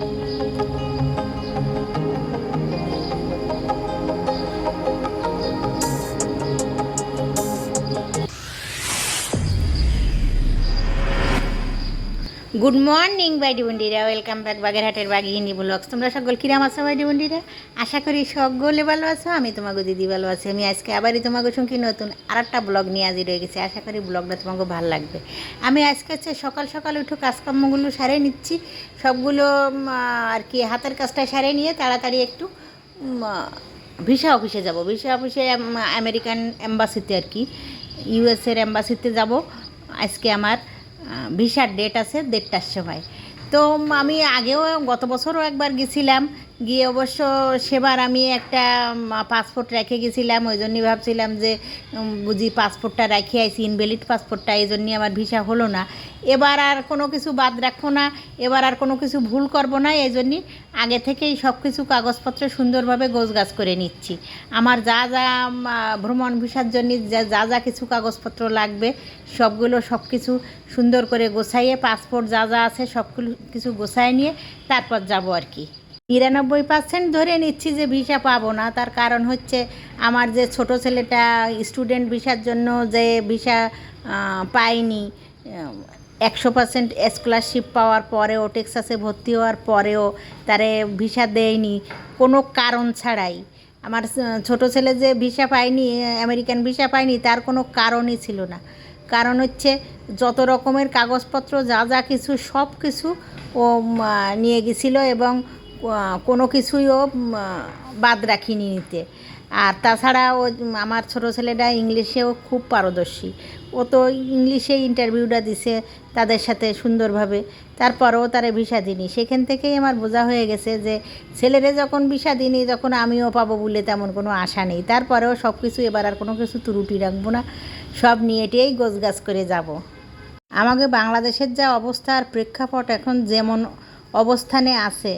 Música good morning বাইডি বন্ডিরা welcome back বাগেরহাটের বাগিনী ব্লগস তোমরা সকল কিরাম আছো বাইডি বন্ডিরা আশা করি সকলে ভালো আছো, আমি তোমাকে দিদি ভালো আছি। আমি আজকে আবারই তোমাকে সঙ্গে নতুন আর একটা ব্লগ নিয়ে আজই রয়ে গেছি। আশা করি ব্লগটা তোমাকে ভালো লাগবে। আমি আজকে হচ্ছে সকাল সকাল উঠে কাজকর্মগুলো সারে নিচ্ছি। সবগুলো আর কি, হাতের কাজটা সারে নিয়ে তাড়াতাড়ি একটু ভিসা অফিসে যাব। ভিসা অফিসে আমেরিকান এম্বাসিতে আর কি ইউএসের এম্বাসিতে যাব। আজকে আমার ভিসার ডেট আছে দেড়টার সময়। তো আমি আগেও গত বছরও একবার গেছিলাম। গিয়ে অবশ্য সেবার আমি একটা পাসপোর্ট রেখে গেছিলাম, ওই জন্যই ভাবছিলাম যে বুঝি পাসপোর্টটা রেখে আইসি ইনভ্যালিড পাসপোর্টটা এই জন্যই আমার ভিসা হলো না। এবার আর কোনো কিছু বাদ রাখব না, এবার আর কোনো কিছু ভুল করব না, এই জন্যই আগে থেকেই সব কিছু কাগজপত্র সুন্দরভাবে গোছগাছ করে নিচ্ছি। আমার যা যা ভ্রমণ ভিসার জন্য যা যা কিছু কাগজপত্র লাগবে, সবগুলো সব কিছু সুন্দর করে গোছাইয়ে পাসপোর্ট যা যা আছে সব কিছু গোছায় নিয়ে, তারপর যাব আর কি। নিরানব্বই পার্সেন্ট ধরে নিচ্ছি যে ভিসা পাবো না। তার কারণ হচ্ছে আমার যে ছোট ছেলেটা স্টুডেন্ট ভিসার জন্য যে ভিসা পায়নি একশো পার্সেন্ট স্কলারশিপ পাওয়ার পরেও টেক্সাসে ভর্তি হওয়ার পরেও তারে ভিসা দেয়নি। কোনো কারণ ছাড়াই। আমার ছোট ছেলে যে ভিসা পায়নি আমেরিকান ভিসা পায়নি, তার কোনো কারণই ছিল না। কারণ হচ্ছে যত রকমের কাগজপত্র, যা যা কিছু, সব কিছু ও নিয়ে গেছিল এবং কোনো কিছুই ও বাদ রাখিনি নিতে। আর তাছাড়া ও আমার ছোটো ছেলেটা ইংলিশেও খুব পারদর্শী। ও তো ইংলিশে ইন্টারভিউটা দিছে তাদের সাথে সুন্দরভাবে। তারপরেও তারা ভিসা দিনি সেখান থেকেই আমার বোঝা হয়ে গেছে যে, ছেলেরে যখন ভিসা দিনি তখন আমিও পাবো বলে তেমন কোনো আশা নেই। তারপরেও সব কিছু এবার আর কোনো কিছু ত্রুটি রাখব না। সব নিয়ে টেই গোছগাছ করে যাব। আমাকে বাংলাদেশের যা অবস্থা আর প্রেক্ষাপট এখন যেমন অবস্থানে আছে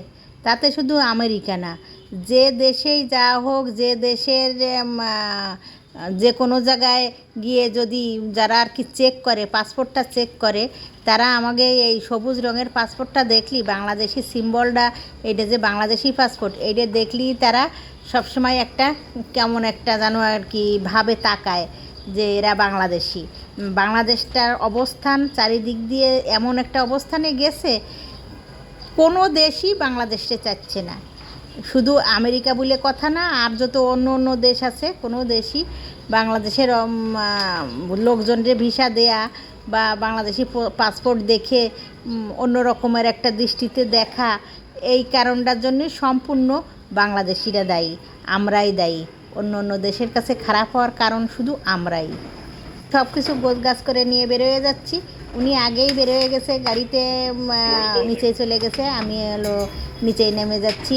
তাতে শুধু আমেরিকা না, যে দেশেই যা হোক, যে দেশের যে কোনো জায়গায় গিয়ে যদি যারা আর কি চেক করে পাসপোর্টটা চেক করে, তারা আমাকে এই সবুজ রঙের পাসপোর্টটা দেখলি, বাংলাদেশি সিম্বলটা এটা যে বাংলাদেশি পাসপোর্ট এইটা দেখলি তারা সবসময় একটা কেমন একটা যেন আর কি ভাবে তাকায় যে এরা বাংলাদেশি। বাংলাদেশটার অবস্থান চারিদিক দিয়ে এমন একটা অবস্থানে গেছে কোনো দেশই বাংলাদেশে চাচ্ছে না। শুধু আমেরিকা বলে কথা না, আর যত অন্য অন্য দেশ আছে, কোনো দেশই বাংলাদেশের লোকজনরে ভিসা দেয়া বা বাংলাদেশি পাসপোর্ট দেখে অন্য রকমের একটা দৃষ্টিতে দেখা, এই কারণটার জন্যই সম্পূর্ণ বাংলাদেশিরা দায়ী, আমরাই দায়ী। অন্য অন্য দেশের কাছে খারাপ হওয়ার কারণ শুধু আমরাই। সব কিছু গোছগাছ করে নিয়ে বেরোয় যাচ্ছি। উনি আগেই বেরোয় গেছে, গাড়িতে নিচে চলে গেছে, আমি হলো নিচেই নেমে যাচ্ছি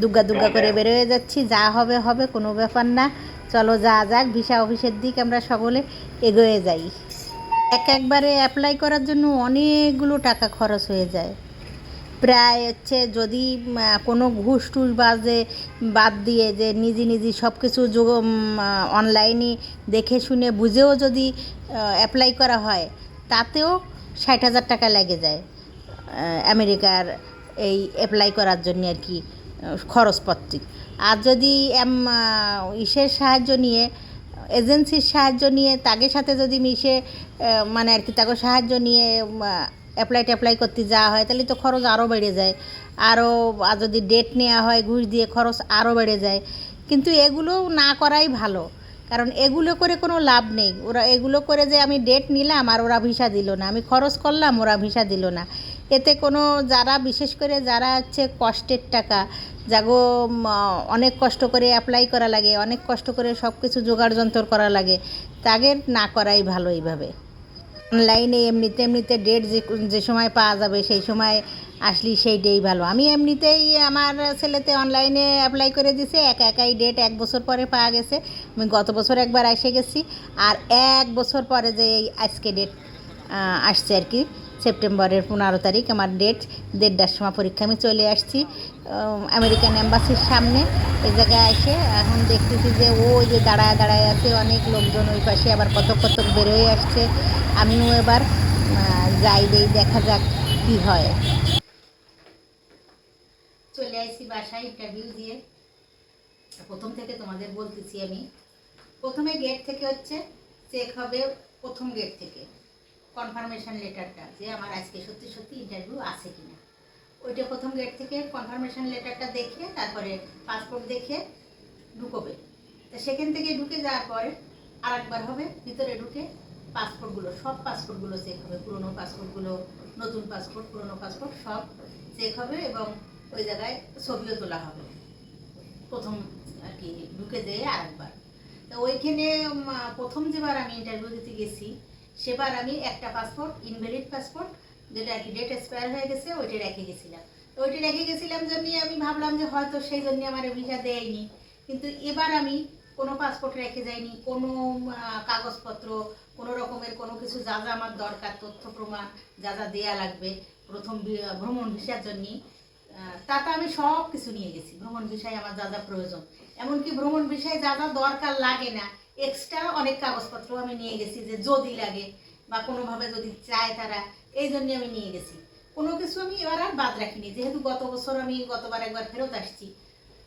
দুগ্গা দুগ্গা করে বেরোয় যাচ্ছি, যা হবে হবে, কোনো ব্যাপার না, চলো যা যাক, ভিসা অফিসের দিক আমরা সকলে এগোয়ে যাই। এক একবারে অ্যাপ্লাই করার জন্য অনেকগুলো টাকা খরচ হয়ে যায়। প্রায় হচ্ছে যদি কোনো ঘুষ টুস বা যে বাদ দিয়ে যে নিজে নিজে সব কিছু অনলাইনে দেখে শুনে বুঝেও যদি অ্যাপ্লাই করা হয় তাতেও ষাট হাজার টাকা লেগে যায় আমেরিকার এই অ্যাপ্লাই করার জন্য আর কি আহ, খরচপত্র আর যদি ইসের সাহায্য নিয়ে এজেন্সির সাহায্য নিয়ে তাদের সাথে যদি মিশে মানে আর কি তাকে সাহায্য নিয়ে অ্যাপ্লাই ট্যাপ্লাই করতে যাওয়া হয় তাহলে তো খরচ আরও বেড়ে যায়। আরও আর যদি ডেট নেওয়া হয় ঘুষ দিয়ে খরচ আরও বেড়ে যায়। কিন্তু এগুলো না করাই ভালো। কারণ এগুলো করে কোনো লাভ নেই। ওরা এগুলো করে যে আমি ডেট নিলাম আর ওরা ভিসা দিল না। আমি খরচ করলাম, ওরা ভিসা দিল না। এতে কোনো যারা, বিশেষ করে যারা হচ্ছে কষ্টের টাকা, যাগো অনেক কষ্ট করে অ্যাপ্লাই করা লাগে, অনেক কষ্ট করে সব কিছু জোগাড় যন্ত্র করা লাগে, তাদের না করাই ভালো এইভাবে। অনলাইনে এমনিতে এমনিতে ডেট যে যে সময় পাওয়া যাবে, সেই সময় আসলি সেই ডেই ভালো। আমি এমনিতেই আমার ছেলেতে অনলাইনে অ্যাপ্লাই করে দিছে, একা একাই ডেট এক বছর পরে পাওয়া গেছে। আমি গত বছর একবার এসে গেছি, আর এক বছর পরে যে এই আজকে ডেট আসছে আর কি, সেপ্টেম্বরের পনেরো তারিখ, আমার ডেট দেড়টার সময় পরীক্ষা আমি চলে আসছি আমেরিকান এম্বাসির সামনে। এই জায়গায় এসে এখন দেখতেছি যে ও যে দাঁড়ায় দাঁড়ায় আছে অনেক লোকজন, ওই পাশে আবার কত কত বেরোয় আসছে। আমিও এবার যাই দেই, দেখা যাক কি হয়। চলে আসছি বাসায় ইন্টারভিউ দিয়ে। প্রথম থেকে তোমাদের বলতেছি আমি। প্রথমে গেট থেকে হচ্ছে চেক হবে প্রথম গেট থেকে। কনফার্মেশন লেটারটা যে আমার আজকে সত্যি সত্যি ইন্টারভিউ আছে কিনা। ওইটা প্রথম গেট থেকে কনফার্মেশন লেটারটা দেখে তারপরে পাসপোর্ট দেখে ঢুকবে। তো সেখান থেকে ঢুকে যাওয়ার পরে আর একবার হবে, ভিতরে ঢুকে পাসপোর্টগুলো সব পাসপোর্টগুলো চেক হবে। পুরনো পাসপোর্টগুলো নতুন পাসপোর্ট পুরনো পাসপোর্ট সব চেক হবে এবং ওই জায়গায় ছবিও তোলা হবে। প্রথম আর কি, ঢুকে যেয়ে আরেকবার। তো ওইখানে প্রথম যেবার আমি ইন্টারভিউ দিতে গেছি, সেবার আমি একটা পাসপোর্ট ইনভ্যালিড পাসপোর্ট যেটা আর কি ডেট এক্সপায়ার হয়ে গেছে, ওইটা রেখে গেছিলাম। তো ওইটা রেখে গেছিলাম জন্য আমি ভাবলাম যে, হয়তো সেই জন্য আমার ভিসা দেয়নি। কিন্তু এবার আমি কোনো পাসপোর্ট রেখে যাইনি, কোনো কাগজপত্র, কোনো রকমের কোনো কিছু, যা যা আমার দরকার, তথ্য, প্রমাণ, যা যা দেয়া লাগবে, প্রথম ভ্রমণ ভিসার জন্য তাতে আমি সব কিছু নিয়ে গেছি। ভ্রমণ বিষয়ে আমার যা যা প্রয়োজন। এমনকি ভ্রমণ বিষয়ে যা যা দরকার লাগে না এক্সট্রা অনেক কাগজপত্র আমি নিয়ে গেছি যে যদি লাগে বা কোনোভাবে যদি চায় তারা, এই জন্য আমি নিয়ে গেছি। কোনো কিছু আমি এবার আর বাদ রাখিনি। যেহেতু গত বছর আমি গতবার একবার ফেরত আসছি।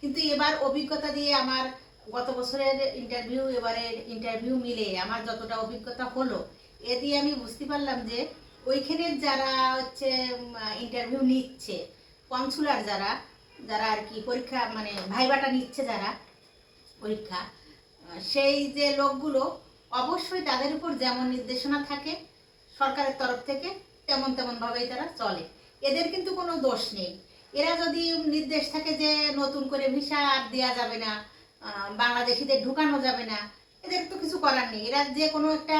কিন্তু এবার অভিজ্ঞতা দিয়ে আমার গত বছরের ইন্টারভিউ এবারের ইন্টারভিউ মিলে আমার যতটা অভিজ্ঞতা হলো, এ দিয়ে আমি বুঝতে পারলাম যে ওইখানের যারা হচ্ছে ইন্টারভিউ নিচ্ছে কনসুলার যারা যারা আর কি পরীক্ষা মানে ভাইবাটা নিচ্ছে যারা পরীক্ষা সেই যে লোকগুলো অবশ্যই তাদের উপর যেমন নির্দেশনা থাকে, সরকারের তরফ থেকে তেমন তেমনভাবেই তারা চলে। এদের কিন্তু কোনো দোষ নেই। এরা যদি নির্দেশ থাকে যে নতুন করে ভিসা আর দেওয়া যাবে না বাংলাদেশিদের ঢুকানো যাবে না, এদের তো কিছু করার নেই। এরা যে কোনো একটা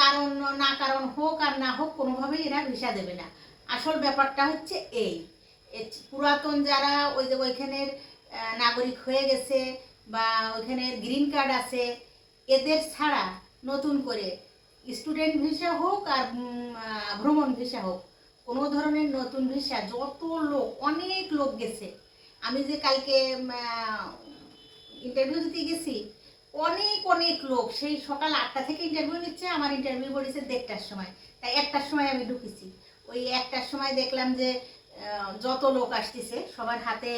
কারণ, না কারণ হোক আর না হোক, কোনোভাবেই এরা ভিসা দেবে না। আসল ব্যাপারটা হচ্ছে এই। পুরাতন যারা ওই যে ওইখানের নাগরিক হয়ে গেছে বা ওইখানের গ্রিন কার্ড আছে, এদের ছাড়া নতুন করে স্টুডেন্ট ভিসা হোক আর ভ্রমণ ভিসা হোক, কোনো ধরনের নতুন ভিসা, যত লোক, অনেক লোক গেছে। আমি যে কালকে ইন্টারভিউ দিতে গেছি, অনেক অনেক লোক সেই সকাল আটটা থেকে ইন্টারভিউ নিচ্ছে, আমার ইন্টারভিউ পড়েছে দেড়টার সময়। তাই একটার সময় আমি ঢুকেছি। ওই একটার সময় দেখলাম যে যত লোক আসতেছে, সবার হাতে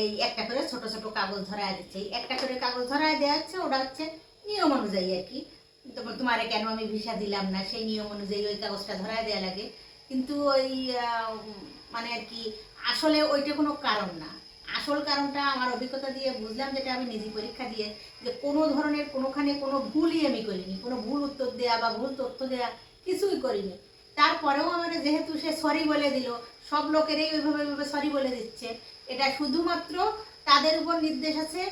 এই একটা করে ছোট ছোট কাগজ ধরায় দিচ্ছে। একটা করে কাগজ ধরায় দেওয়া হচ্ছে ওটা হচ্ছে নিয়ম অনুযায়ী আর কি। তোমার তোমারে কেন আমি ভিসা দিলাম না? সেই নিয়ম অনুযায়ী ওই কাগজটা ধরায় দেওয়া লাগে। কিন্তু ওই মানে আর কি, আসলে ওইটা কোনো কারণ না। আসল কারণটা আমার অভিজ্ঞতা দিয়ে বুঝলাম, যেটা আমি নিজে পরীক্ষা দিয়ে, যে কোনো ধরনের কোনোখানে কোনো ভুলই আমি করিনি। কোনো ভুল উত্তর দেয়া বা ভুল তথ্য দেয়া কিছুই করিনি। তারপরেও আমার যেহেতু সে সরি বলে দিল, সব লোকেরই ওইভাবে ওইভাবে সরি বলে দিচ্ছে। এটা শুধুমাত্র তাদের উপর নির্দেশ আছে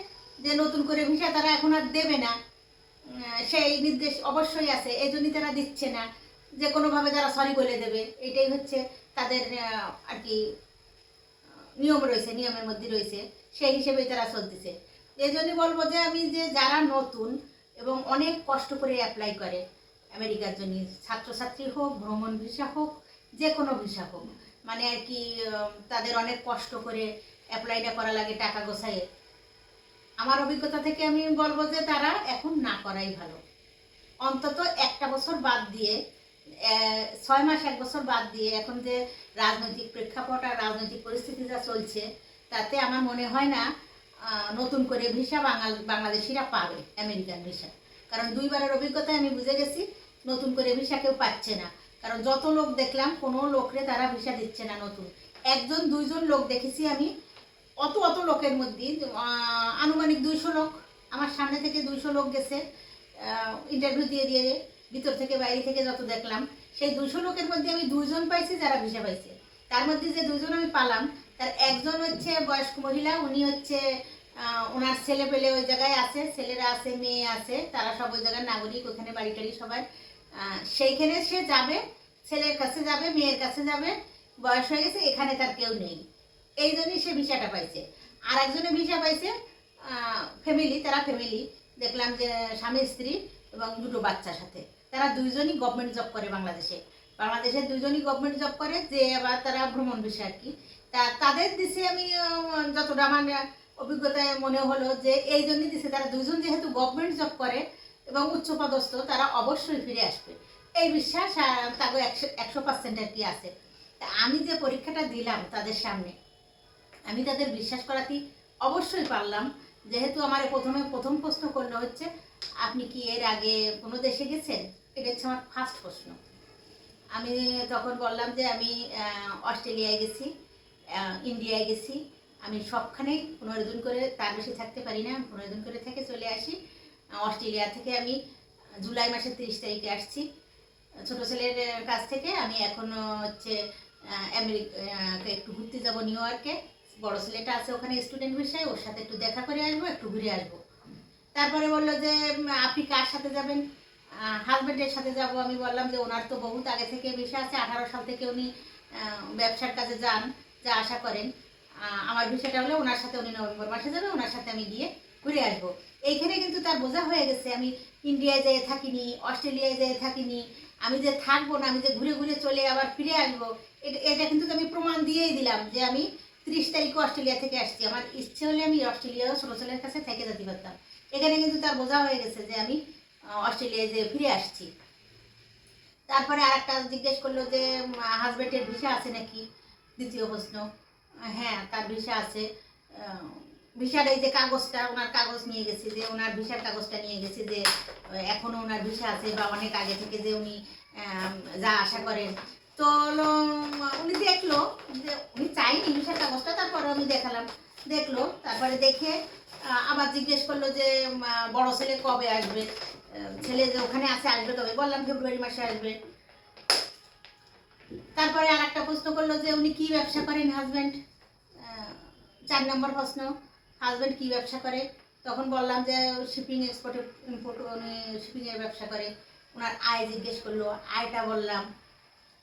যে নতুন করে ভিসা তারা এখন আর দেবে না। সেই নির্দেশ অবশ্যই আছে, এই জন্যই তারা দিচ্ছে না, যে কোনোভাবে তারা সরি বলে দেবে। এটাই হচ্ছে তাদের আর কি, নিয়ম রয়েছে, নিয়মের মধ্যে রয়েছে। সেই হিসেবেই তারা চলতেছে। এই জন্যই বলব যে আমি যে যারা নতুন এবং অনেক কষ্ট করে অ্যাপ্লাই করে আমেরিকার জন্য ছাত্রছাত্রী হোক, ভ্রমণ ভিসা হোক যে কোনো ভিসা হোক। মানে আর কি তাদের অনেক কষ্ট করে অ্যাপ্লাইটা করা লাগে টাকা গোছাইয়ে আমার অভিজ্ঞতা থেকে আমি বলব যে তারা এখন না করাই ভালো। অন্তত একটা বছর বাদ দিয়ে ছয় মাস, এক বছর বাদ দিয়ে এখন যে রাজনৈতিক প্রেক্ষাপট আর রাজনৈতিক পরিস্থিতি যা চলছে, তাতে আমার মনে হয় না নতুন করে ভিসা বাঙাল, বাংলাদেশিরা পাবে আমেরিকান ভিসা। কারণ দুইবারের অভিজ্ঞতায় আমি বুঝে গেছি নতুন করে ভিসা কেউ পাচ্ছে না। কারণ যত লোক দেখলাম, কোনো লোকরে তারা ভিসা দিচ্ছে না নতুন। একজন, দুইজন লোক দেখেছি আমি, অত অত লোকের মধ্যে আনুমানিক দুইশো লোক। আমার সামনে থেকে দুইশো লোক গেছে ইন্টারভিউ দিয়ে দিয়ে ভিতর থেকে বাইরে থেকে যত দেখলাম, সেই দুইশো লোকের মধ্যে আমি দুইজন পাইছি যারা ভিসা পাইছে। তার মধ্যে যে দুইজন আমি পালাম, তার একজন হচ্ছে বয়স্ক মহিলা, উনি হচ্ছে ওনার ছেলে পেলে ওই জায়গায় আছে, ছেলেরা আছে, মেয়ে আছে, তারা সব ওই জায়গার নাগরিক, ওখানে বাড়ি টাড়ি সবাই। সেইখানে সে যাবে, ছেলের কাছে যাবে, মেয়ের কাছে যাবে, বয়স হয়ে গেছে, এখানে তার কেউ নেই। এই জন্যই সে ভিসাটা পাইছে। আর একজনে ভিসা পাইছে ফ্যামিলি তারা ফ্যামিলি দেখলাম যে স্বামী, স্ত্রী এবং দুটো বাচ্চার সাথে। তারা দুইজনই গভর্নমেন্ট জব করে বাংলাদেশে। বাংলাদেশের দুইজনই গভর্নমেন্ট জব করে, যে আবার তারা ভ্রমণ বিষয় আর কি। তা তাদের দিছে আমি যতটা আমার অভিজ্ঞতায় মনে হলো যে এই জন্যই দিছে। তারা দুইজন যেহেতু গভর্নমেন্ট জব করে এবং উচ্চপদস্থ, তারা অবশ্যই ফিরে আসবে। এই বিশ্বাস তাকে একশো একশো পার্সেন্ট আর কি আছে? আমি যে পরীক্ষাটা দিলাম তাদের সামনে, আমি তাদের বিশ্বাস করাতে অবশ্যই পারলাম। যেহেতু আমার প্রথমে প্রথম প্রশ্ন করল হচ্ছে, আপনি কি এর আগে কোনো দেশে গেছেন? এটা হচ্ছে আমার ফার্স্ট প্রশ্ন। আমি তখন বললাম যে আমি অস্ট্রেলিয়ায় গেছি ইন্ডিয়ায় গেছি। আমি সবখানেই পনেরো দিন করে তার বেশি থাকতে পারি না পনেরো দিন করে থেকে চলে আসি। অস্ট্রেলিয়া থেকে আমি জুলাই মাসের তিরিশ তারিখে আসছি। ছোট ছেলের কাছ থেকে আমি এখনও হচ্ছে আমেরিকা একটু ঘুরতে যাব নিউ ইয়র্কে। বড় ছেলেটা আছে ওখানে স্টুডেন্ট বিষয়ে, ওর সাথে একটু দেখা করে আসব, একটু ঘুরে আসব। তারপরে বলল যে আপনি কার সাথে যাবেন? হাজব্যান্ডের সাথে যাব। আমি বললাম যে, ওনার তো বহুত আগে থেকে ভিসা আছে, আঠারো সাল থেকে উনি ব্যবসার কাজে যান, যা আশা করেন। আমার ভিসাটা হলে, ওনার সাথে উনি নভেম্বর মাসে যাবে, ওনার সাথে আমি গিয়ে ঘুরে আসব। এইখানে কিন্তু বোঝা হয়ে গেছে, আমি ইন্ডিয়ায় যেয়ে থাকিনি, অস্ট্রেলিয়ায় যেয়ে থাকিনি, আমি যে থাকব না, আমি যে ঘুরে ঘুরে চলে আবার ফিরে আসব, এটা কিন্তু আমি প্রমাণ দিয়েই দিলাম যে আমি ত্রিশ তারিখে অস্ট্রেলিয়া থেকে আসছি। আমার ইচ্ছে হলে আমি অস্ট্রেলিয়াও ছোটো ছেলের কাছে থেকে যেতে পারতাম। এখানে কিন্তু তার বোঝা হয়ে গেছে যে আমি অস্ট্রেলিয়ায় যে ফিরে আসছি। তারপরে আর একটা জিজ্ঞেস করল যে হাজব্যান্ডের ভিসা আছে নাকি? দ্বিতীয় প্রশ্ন হ্যাঁ তার ভিসা আছে। ভিসার এই যে কাগজটা ওনার কাগজ নিয়ে গেছি যে ওনার ভিসার কাগজটা নিয়ে গেছি যে আহ, এখনও ওনার ভিসা আছে বা অনেক আগে থেকে যে উনি যা আশা করেন। তো উনি দেখল যে উনি চাইনি ভিসার কাগজটা তারপরে আমি দেখালাম। দেখল তারপরে দেখে আবার জিজ্ঞেস করল যে বড় ছেলে কবে আসবে? ছেলে যে ওখানে আছে আসবে কবে? বললাম ফেব্রুয়ারি মাসে আসবে। তারপরে আর একটা প্রশ্ন করল যে উনি কি ব্যবসা করেন হাজব্যান্ড? চার নম্বর প্রশ্ন। হাজব্যান্ড কি ব্যবসা করে? তখন বললাম যে শিপিং এক্সপোর্ট ইম্পোর্ট শিপিংয়ের ব্যবসা করে। ওনার আয় জিজ্ঞেস করল, আয়টা বললাম,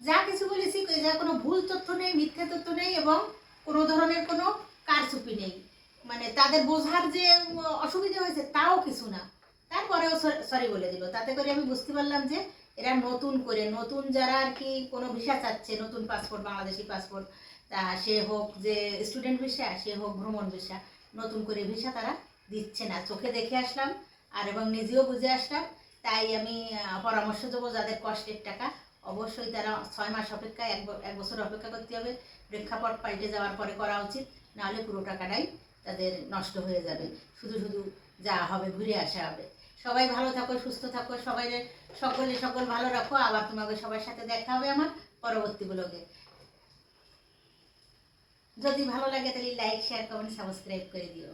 যা কিছু বলেছি যা কোনো ভুল তথ্য নেই, মিথ্যে তথ্য নেই এবং কোনো ধরনের কোনো কারচুপি নেই। মানে তাদের বোঝার যে অসুবিধা হয়েছে, তাও কিছু না। তারপরেও সরি বলে দিল। তাতে করে আমি বুঝতে পারলাম যে, এরা নতুন করে, নতুন যারা আর কি কোনো ভিসা চাচ্ছে, নতুন পাসপোর্ট বাংলাদেশি পাসপোর্ট তা সে হোক যে স্টুডেন্ট ভিসা সে হোক ভ্রমণ ভিসা নতুন করে ভিসা তারা দিচ্ছে না। চোখে দেখে আসলাম আর এবং নিজেও বুঝে আসলাম। তাই আমি পরামর্শ দেবো যাদের কষ্টের টাকা। অবশ্যই তারা ছয় মাস অপেক্ষা এক এক বছর অপেক্ষা করতে হবে। প্রেক্ষাপট পাল্টে যাওয়ার পরে করা উচিত, নাহলে পুরো টাকাটাই তাদের নষ্ট হয়ে যাবে। শুধু শুধু যা হবে, ঘুরে আসা হবে। সবাই ভালো থাকো, সুস্থ থাকো সবাই সকলে, সকল ভালো রাখো। আবার তোমাকে সবার সাথে দেখা হবে আমার পরবর্তী ব্লগে। যদি ভালো লাগে তাহলে লাইক শেয়ার কমেন্ট সাবস্ক্রাইব করে দিও।